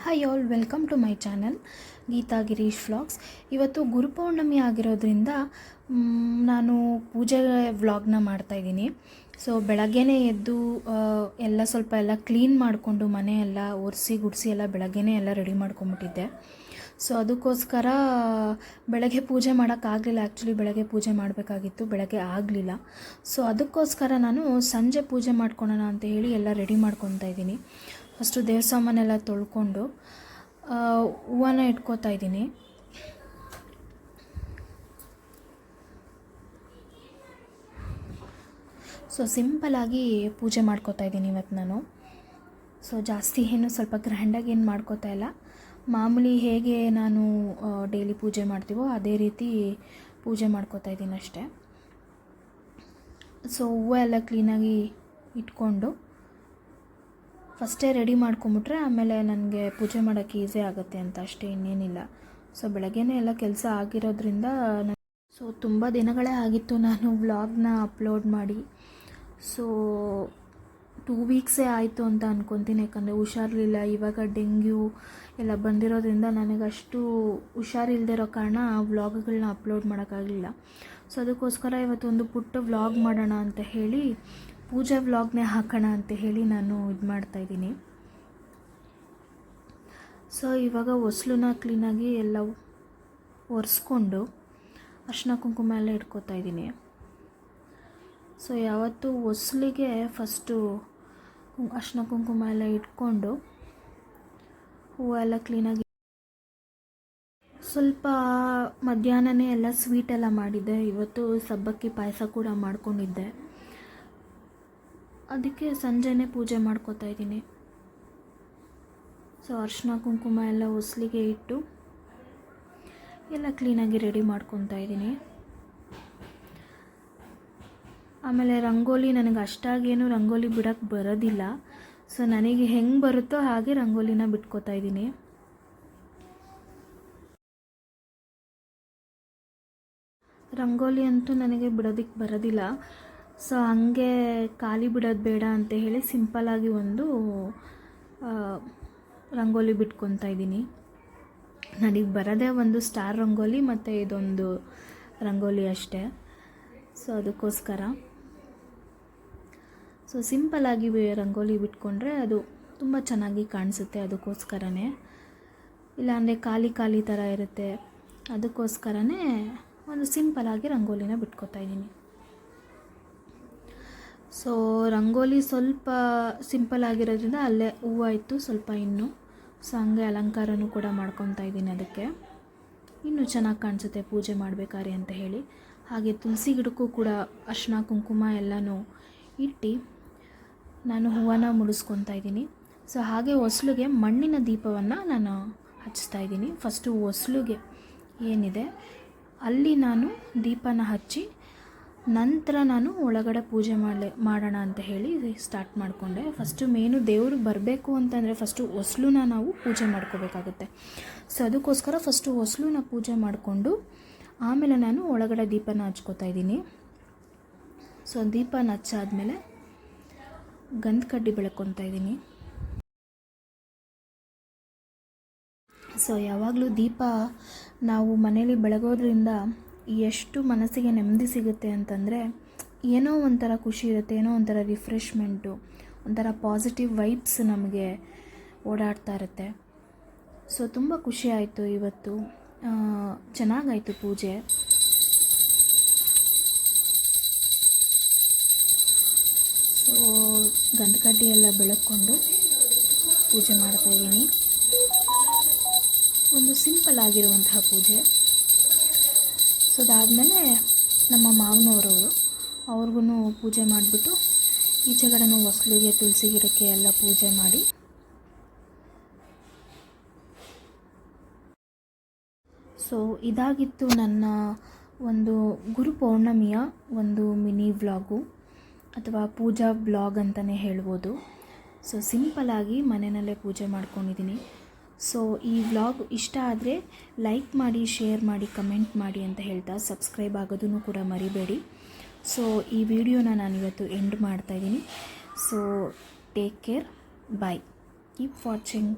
Hi all welcome to my channel Geetha Girish vlogs ಇವತ್ತು ಗುರುಪೌರ್ಣಮಿ ಆಗಿರೋದ್ರಿಂದ ನಾನು ಪೂಜೆ ವ್ಲಾಗ್ನ ಮಾಡ್ತಾಯಿದ್ದೀನಿ ಸೊ ಬೆಳಗ್ಗೆನೇ ಎದ್ದು ಎಲ್ಲ ಸ್ವಲ್ಪ ಎಲ್ಲ ಕ್ಲೀನ್ ಮಾಡಿಕೊಂಡು ಮನೆ ಎಲ್ಲ ಒರೆಸಿ ಗುಡಿಸಿ ಎಲ್ಲ ಬೆಳಗ್ಗೆನೇ ಎಲ್ಲ ರೆಡಿ ಮಾಡ್ಕೊಂಬಿಟ್ಟಿದ್ದೆ ಸೊ ಅದಕ್ಕೋಸ್ಕರ ಬೆಳಗ್ಗೆ ಪೂಜೆ ಮಾಡೋಕ್ಕಾಗಲಿಲ್ಲ ಆ್ಯಕ್ಚುಲಿ ಬೆಳಗ್ಗೆ ಪೂಜೆ ಮಾಡಬೇಕಾಗಿತ್ತು. ಬೆಳಗ್ಗೆ ಆಗಲಿಲ್ಲ. ಸೊ ಅದಕ್ಕೋಸ್ಕರ ನಾನು ಸಂಜೆ ಪೂಜೆ ಮಾಡ್ಕೊಳೋಣ ಅಂತ ಹೇಳಿ ಎಲ್ಲ ರೆಡಿ ಮಾಡ್ಕೊತಾ ಇದ್ದೀನಿ. ಫಸ್ಟು ದೇವ್ರ ಸಾಮಾನೆಲ್ಲ ತೊಳ್ಕೊಂಡು ಹೂವನ್ನ ಹೂವನ ಇಟ್ಕೋತಾ ಇದ್ದೀನಿ. ಸೊ ಸಿಂಪಲಾಗಿ ಪೂಜೆ ಮಾಡ್ಕೋತಾ ಇದ್ದೀನಿ ಇವತ್ತು ನಾನು. ಸೊ ಜಾಸ್ತಿ ಏನು ಸ್ವಲ್ಪ ಗ್ರ್ಯಾಂಡಾಗಿ ಏನು ಮಾಡ್ಕೋತಾ ಇಲ್ಲ. ಮಾಮೂಲಿ ಹೇಗೆ ನಾನು ಡೈಲಿ ಪೂಜೆ ಮಾಡ್ತೀವೋ ಅದೇ ರೀತಿ ಪೂಜೆ ಮಾಡ್ಕೋತಾ ಇದ್ದೀನಿ ಅಷ್ಟೇ. ಸೊ ಹೂವು ಎಲ್ಲ ಕ್ಲೀನಾಗಿ ಇಟ್ಕೊಂಡು ಫಸ್ಟೇ ರೆಡಿ ಮಾಡ್ಕೊಂಬಿಟ್ರೆ ಆಮೇಲೆ ನನಗೆ ಪೂಜೆ ಮಾಡೋಕ್ಕೆ ಈಸಿ ಆಗುತ್ತೆ ಅಂತ ಅಷ್ಟೇ, ಇನ್ನೇನಿಲ್ಲ. ಸೊ ಬೆಳಗ್ಗೆನೇ ಎಲ್ಲ ಕೆಲಸ ಆಗಿರೋದ್ರಿಂದ ಸೊ ತುಂಬ ದಿನಗಳೇ ಆಗಿತ್ತು ನಾನು ವ್ಲಾಗ್ನ ಅಪ್ಲೋಡ್ ಮಾಡಿ. ಸೊ ಟೂ ವೀಕ್ಸೇ ಆಯಿತು ಅಂತ ಅನ್ಕೊತೀನಿ. ಯಾಕಂದರೆ ಹುಷಾರಿಲ್ಲ ಇವಾಗ ಡೆಂಗ್ಯೂ ಎಲ್ಲ ಬಂದಿರೋದ್ರಿಂದ ನನಗೆ ಅಷ್ಟು ಇರೋ ಕಾರಣ ವ್ಲಾಗ್ಗಳನ್ನ ಅಪ್ಲೋಡ್ ಮಾಡೋಕ್ಕಾಗಲಿಲ್ಲ. ಸೊ ಅದಕ್ಕೋಸ್ಕರ ಇವತ್ತೊಂದು ಪುಟ್ಟ ವ್ಲಾಗ್ ಮಾಡೋಣ ಅಂತ ಹೇಳಿ, ಪೂಜೆ ವ್ಲಾಗ್ನೇ ಹಾಕೋಣ ಅಂತ ಹೇಳಿ ನಾನು ಇದು ಮಾಡ್ತಾಯಿದ್ದೀನಿ ಸೊ ಇವಾಗ ಹೊಸ್ಲನ್ನ ಕ್ಲೀನಾಗಿ ಎಲ್ಲ ಒರೆಸ್ಕೊಂಡು ಅರ್ಶಿನ ಕುಂಕುಮ ಎಲ್ಲ ಇಟ್ಕೋತಾ ಇದ್ದೀನಿ. ಸೊ ಯಾವತ್ತು ಹೊಸ್ಲಿಗೆ ಫಸ್ಟು ಅರ್ಶಿನ ಕುಂಕುಮ ಎಲ್ಲ ಇಟ್ಕೊಂಡು ಹೂವೆಲ್ಲ ಕ್ಲೀನಾಗಿ ಸ್ವಲ್ಪ ಮಧ್ಯಾಹ್ನನೇ ಎಲ್ಲ ಸ್ವೀಟ್ ಎಲ್ಲ ಮಾಡಿದ್ದೆ. ಇವತ್ತು ಸಬ್ಬಕ್ಕಿ ಪಾಯಸ ಕೂಡ ಮಾಡ್ಕೊಂಡಿದ್ದೆ. ಅದಕ್ಕೆ ಸಂಜೆನೇ ಪೂಜೆ ಮಾಡ್ಕೋತಾ ಇದ್ದೀನಿ. ಸೊ ಅರ್ಶಿನ ಕುಂಕುಮ ಎಲ್ಲ ಹೊಸ್ಲಿಗೆ ಇಟ್ಟು ಎಲ್ಲ ಕ್ಲೀನಾಗಿ ರೆಡಿ ಮಾಡ್ಕೊತಾ ಇದ್ದೀನಿ. ಆಮೇಲೆ ರಂಗೋಲಿ ನನಗೆ ಅಷ್ಟಾಗೇನು ರಂಗೋಲಿ ಬಿಡೋಕ್ಕೆ ಬರೋದಿಲ್ಲ. ಸೊ ನನಗೆ ಹೆಂಗೆ ಬರುತ್ತೋ ಹಾಗೆ ರಂಗೋಲಿನ ಬಿಟ್ಕೋತಾ ಇದ್ದೀನಿ. ರಂಗೋಲಿ ಅಂತೂ ನನಗೆ ಬಿಡೋದಕ್ಕೆ ಬರೋದಿಲ್ಲ. ಸೊ ಹಂಗೆ ಖಾಲಿ ಬಿಡೋದು ಬೇಡ ಅಂತ ಹೇಳಿ ಸಿಂಪಲ್ಲಾಗಿ ಒಂದು ರಂಗೋಲಿ ಬಿಟ್ಕೊತಾ ಇದ್ದೀನಿ. ನನಗೆ ಬರೋದೇ ಒಂದು ಸ್ಟಾರ್ ರಂಗೋಲಿ ಮತ್ತು ಇದೊಂದು ರಂಗೋಲಿ ಅಷ್ಟೇ. ಸೊ ಅದಕ್ಕೋಸ್ಕರ. ಸೊ ಸಿಂಪಲ್ಲಾಗಿ ರಂಗೋಲಿ ಬಿಟ್ಕೊಂಡ್ರೆ ಅದು ತುಂಬ ಚೆನ್ನಾಗಿ ಕಾಣಿಸುತ್ತೆ ಅದಕ್ಕೋಸ್ಕರನೇ. ಇಲ್ಲಾಂದರೆ ಖಾಲಿ ಖಾಲಿ ಥರ ಇರುತ್ತೆ. ಅದಕ್ಕೋಸ್ಕರನೇ ಒಂದು ಸಿಂಪಲಾಗಿ ರಂಗೋಲಿನ ಬಿಟ್ಕೊತಾ ಇದ್ದೀನಿ. ಸೊ ರಂಗೋಲಿ ಸ್ವಲ್ಪ ಸಿಂಪಲ್ ಆಗಿರೋದ್ರಿಂದ ಅಲ್ಲೇ ಹೂವು ಇತ್ತು ಸ್ವಲ್ಪ ಇನ್ನು. ಸೊ ಹಂಗೆ ಅಲಂಕಾರನೂ ಕೂಡ ಮಾಡ್ಕೊತಾ ಇದ್ದೀನಿ ಅದಕ್ಕೆ. ಇನ್ನೂ ಚೆನ್ನಾಗಿ ಕಾಣಿಸುತ್ತೆ ಪೂಜೆ ಮಾಡಬೇಕಾರೆ ಅಂತ ಹೇಳಿ. ಹಾಗೆ ತುಳಸಿ ಗಿಡಕ್ಕೂ ಕೂಡ ಅರ್ಶಿನ, ಕುಂಕುಮ ಎಲ್ಲನೂ ಇಟ್ಟು ನಾನು ಹೂವನ್ನು ಮುಡಿಸ್ಕೊತಾ ಇದ್ದೀನಿ. ಸೊ ಹಾಗೆ ಹೊಸ್ಲಿಗೆ ಮಣ್ಣಿನ ದೀಪವನ್ನು ನಾನು ಹಚ್ತಾ ಇದ್ದೀನಿ. ಫಸ್ಟು ಹೊಸ್ಲಿಗೆ ಏನಿದೆ, ಅಲ್ಲಿ ನಾನು ದೀಪನ ಹಚ್ಚಿ ನಂತರ ನಾನು ಒಳಗಡೆ ಪೂಜೆ ಮಾಡಲೆ, ಮಾಡೋಣ ಅಂತ ಹೇಳಿ ಸ್ಟಾರ್ಟ್ ಮಾಡಿಕೊಂಡೆ. ಫಸ್ಟು ಮೇನು ದೇವರು ಬರಬೇಕು ಅಂತಂದರೆ ಫಸ್ಟು ಹೊಸ್ಲನ್ನ ನಾವು ಪೂಜೆ ಮಾಡ್ಕೋಬೇಕಾಗುತ್ತೆ. ಸೊ ಅದಕ್ಕೋಸ್ಕರ ಫಸ್ಟು ಹೊಸ್ಲನ್ನ ಪೂಜೆ ಮಾಡಿಕೊಂಡು ಆಮೇಲೆ ನಾನು ಒಳಗಡೆ ದೀಪನ ಹಚ್ಕೋತಾ ಇದ್ದೀನಿ. ಸೊ ದೀಪನ ಹಚ್ಚಾದ್ಮೇಲೆ ಗಂಧ ಕಡ್ಡಿ ಬೆಳ್ಕೊತಾ ಇದ್ದೀನಿ. ಸೊ ಯಾವಾಗಲೂ ದೀಪ ನಾವು ಮನೇಲಿ ಬೆಳಗೋದ್ರಿಂದ ಎಷ್ಟು ಮನಸ್ಸಿಗೆ ನೆಮ್ಮದಿ ಸಿಗುತ್ತೆ ಅಂತಂದರೆ ಏನೋ ಒಂಥರ ಖುಷಿ ಇರುತ್ತೆ, ಏನೋ ಒಂಥರ ರಿಫ್ರೆಶ್ಮೆಂಟು ಒಂಥರ ಪಾಸಿಟಿವ್ ವೈಬ್ಸ್ ನಮಗೆ ಓಡಾಡ್ತಾ ಇರುತ್ತೆ. ಸೊ ತುಂಬ ಖುಷಿ ಆಯಿತು ಇವತ್ತು. ಚೆನ್ನಾಗಾಯಿತು ಪೂಜೆ. ಗಂಧಕಡ್ಡಿ ಎಲ್ಲ ಬೆಳಕೊಂಡು ಪೂಜೆ ಮಾಡ್ತಾ ಇದ್ದೀನಿ. ಒಂದು ಸಿಂಪಲ್ ಆಗಿರುವಂತಹ ಪೂಜೆ. ಸೊ ಅದಾದಮೇಲೆ ನಮ್ಮ ಮಾವನವರವರು ಅವ್ರಿಗೂ ಪೂಜೆ ಮಾಡಿಬಿಟ್ಟು ಈಚೆಗಡೆನೂ ಹೊಸ್ಲಿಗೆ ತುಳಸಿ ಗಿಡಕ್ಕೆ ಎಲ್ಲ ಪೂಜೆ ಮಾಡಿ. ಸೊ ಇದಾಗಿತ್ತು ನನ್ನ ಒಂದು ಗುರು ಪೌರ್ಣಮಿಯ ಒಂದು ಮಿನಿ ವ್ಲಾಗು. ಅಥವಾ ಪೂಜಾ ಬ್ಲಾಗ್ ಅಂತಲೇ ಹೇಳ್ಬೋದು. ಸೊ ಸಿಂಪಲಾಗಿ ಮನೆಯಲ್ಲೇ ಪೂಜೆ ಮಾಡ್ಕೊಂಡಿದ್ದೀನಿ. ಸೊ ಈ ವ್ಲಾಗ್ ಇಷ್ಟ ಆದರೆ ಲೈಕ್ ಮಾಡಿ ಶೇರ್ ಮಾಡಿ ಕಮೆಂಟ್ ಮಾಡಿ ಅಂತ ಹೇಳ್ತಾ ಸಬ್ಸ್ಕ್ರೈಬ್ ಆಗೋದನ್ನು ಕೂಡ ಮರಿಬೇಡಿ. ಸೊ ಈ ವಿಡಿಯೋನ ನಾನಿವತ್ತು ಎಂಡ್ ಮಾಡ್ತಾಯಿದ್ದೀನಿ so take care bye keep watching